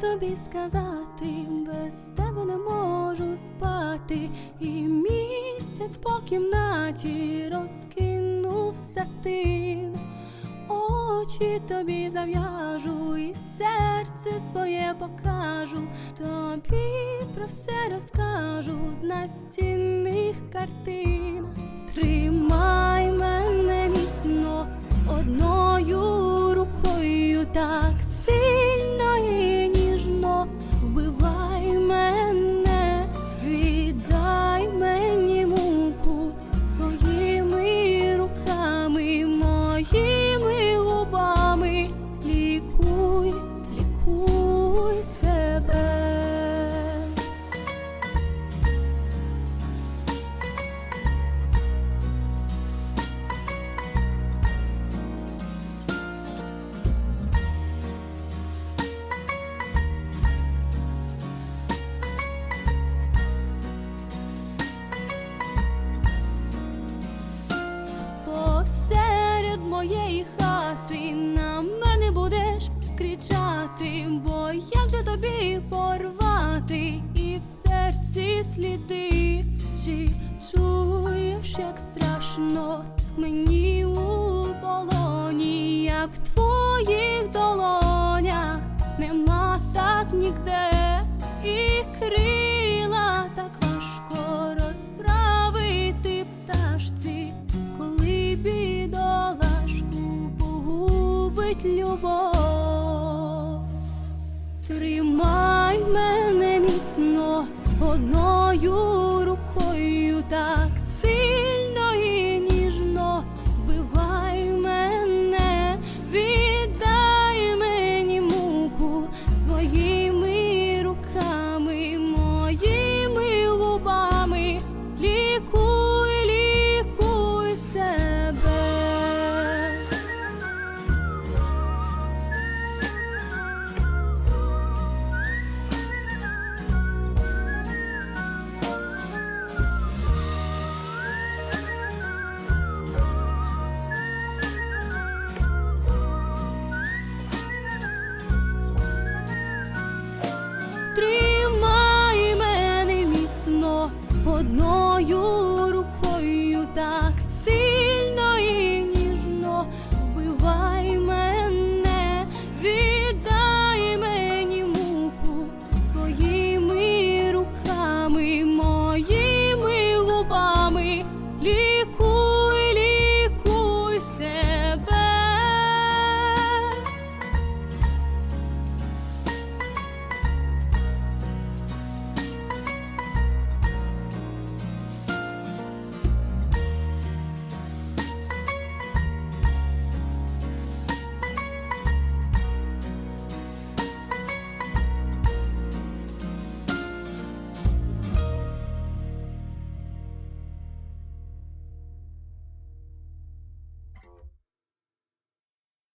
тобі сказати, без тебе не можу спати, і місяць по кімнаті розкинувся тин. Очі тобі зав'яжу і серце своє покажу, тобі про все розкажу з настінних картин. Тобі порвати і в серці сліди, чи чуєш, як страшно мені у полоні, як в твоїх долонях нема так нігде, і крила так важко розправити пташці, коли бідолашку погубить любов. Тримай